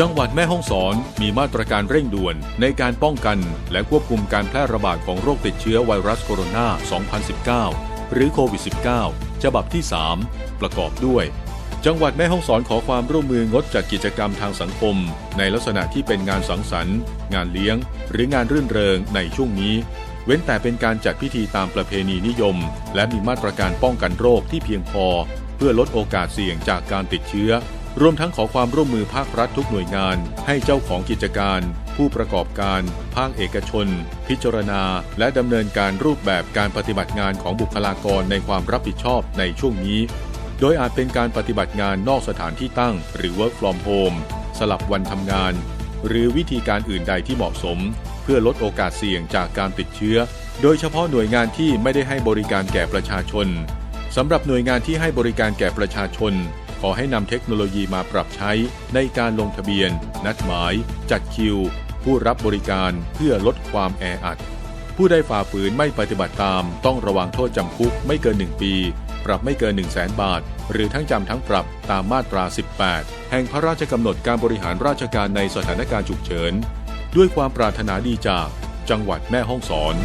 จังหวัดแม่ฮ่องสอนมีมาตรการเร่งด่วนในการป้องกันและควบคุมการแพร่ระบาดของโรคติดเชื้อไวรัสโคโรนา 2019 หรือโควิด -19 ฉบับที่ 3 ประกอบด้วย จังหวัดแม่ฮ่องสอนขอความร่วมมืองดจัดกิจกรรมทางสังคม ในลักษณะที่เป็นงานสังสรรค์ งานเลี้ยง หรืองานรื่นเริงในช่วงนี้ เว้นแต่เป็นการจัดพิธีตามประเพณีนิยม และมีมาตรการป้องกันโรคที่เพียงพอ เพื่อลดโอกาสเสี่ยงจากการติดเชื้อ รวมทั้งขอความร่วมมือภาครัฐทุกหน่วยงาน ให้เจ้าของกิจการ ผู้ประกอบการ ภาคเอกชน พิจารณา และดำเนินการรูปแบบการปฏิบัติงานของบุคลากรในความรับผิดชอบในช่วงนี้ โดยอาจเป็นการปฏิบัติงานนอกสถานที่ตั้ง หรือ work from home สลับวันทำงาน หรือวิธีการอื่นใดที่เหมาะสม เพื่อลดโอกาสเสี่ยงจากการติดเชื้อ โดยเฉพาะหน่วยงานที่ไม่ได้ให้บริการแก่ประชาชนสำหรับหน่วยงานที่ให้บริการแก่ประชาชน ขอให้นำเทคโนโลยีมาปรับใช้ในการลงทะเบียน นัดหมาย จัดคิว ผู้รับบริการเพื่อลดความแออัด ผู้ใดฝ่าฝืนไม่ปฏิบัติตาม ต้องระวังโทษจำคุกไม่เกิน 1 ปี ปรับไม่เกิน 1 0 0 0 0แบาท หรือทั้งจำทั้งปรับตามมาตรา 18 แห่งพระราชกำหนดการบริหารราชการในสถานการณ์ฉุกเฉิน ด้วยความปรารถนาดีจากจังหวัดแม่ฮ่องสอน